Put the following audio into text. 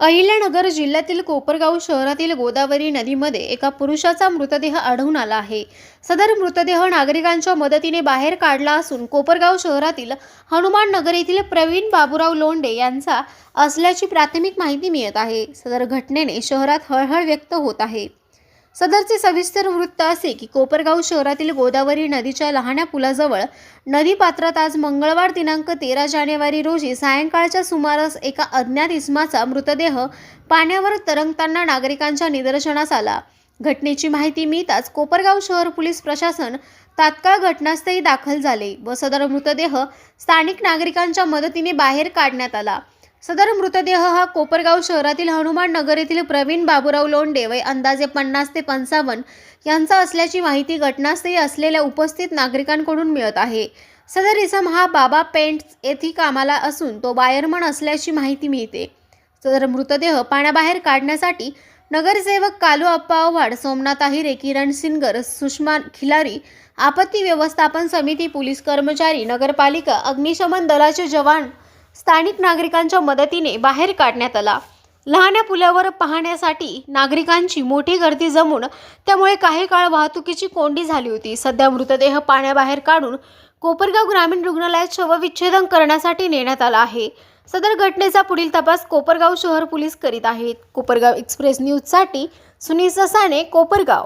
अहिल्यानगर जिल्ह्यातील कोपरगाव शहरातील गोदावरी नदीमध्ये एका पुरुषाचा मृतदेह आढळून आला आहे. सदर मृतदेह नागरिकांच्या मदतीने बाहेर काढला असून कोपरगाव शहरातील हनुमान नगर येथील प्रवीण बाबूराव लोंडे यांचा असल्याची प्राथमिक माहिती मिळत आहे. सदर घटनेने शहरात हळहळ व्यक्त होत आहे. सदरचे सविस्तर वृत्त असे की कोपरगाव शहरातील गोदावरी नदीच्या लहान्या पुलाजवळ नदी पात्रात आज मंगळवार दिनांक तेरा जानेवारी रोजी सायंकाळच्या सुमारास एका अज्ञात इसमाचा मृतदेह पाण्यावर तरंगताना नागरिकांच्या निदर्शनास आला. घटनेची माहिती मिळताच कोपरगाव शहर पोलीस प्रशासन तात्काळ घटनास्थळी दाखल झाले व सदर मृतदेह स्थानिक नागरिकांच्या मदतीने बाहेर काढण्यात आला. सदर मृतदेह हा कोपरगाव शहरातील हनुमान नगर येथील प्रवीण बाबूराव लोंडे वय अंदाजे पन्नास ते पंचावन्न यांचा असल्याची माहिती घटनास्थळी असलेल्या उपस्थित नागरिकांकडून मिळत आहे. सदर इसम हा बाबा पेंट्स येथे कामाला असून तो बायरमन असल्याची माहिती मिळते. सदर मृतदेह पाण्याबाहेर काढण्यासाठी नगरसेवक कालू अप्पा आव्हाड सोमनाथ आहिरे किरण सिनगर सुषमा खिलारी आपत्ती व्यवस्थापन समिती पोलीस कर्मचारी नगरपालिका अग्निशमन दलाचे जवान स्थानिक नागरिकांच्या मदतीने बाहेर काढण्यात आला. लहान्या पुलावर पाहण्यासाठी नागरिकांची मोठी गर्दी जमून त्यामुळे काही काळ वाहतुकीची कोंडी झाली होती. सध्या मृतदेह पाण्याबाहेर काढून कोपरगाव ग्रामीण रुग्णालयात शवविच्छेदन करण्यासाठी नेण्यात आला आहे. सदर घटनेचा पुढील तपास कोपरगाव शहर पोलीस करीत आहेत. कोपरगाव एक्सप्रेस न्यूजसाठी सुनील ससाने कोपरगाव.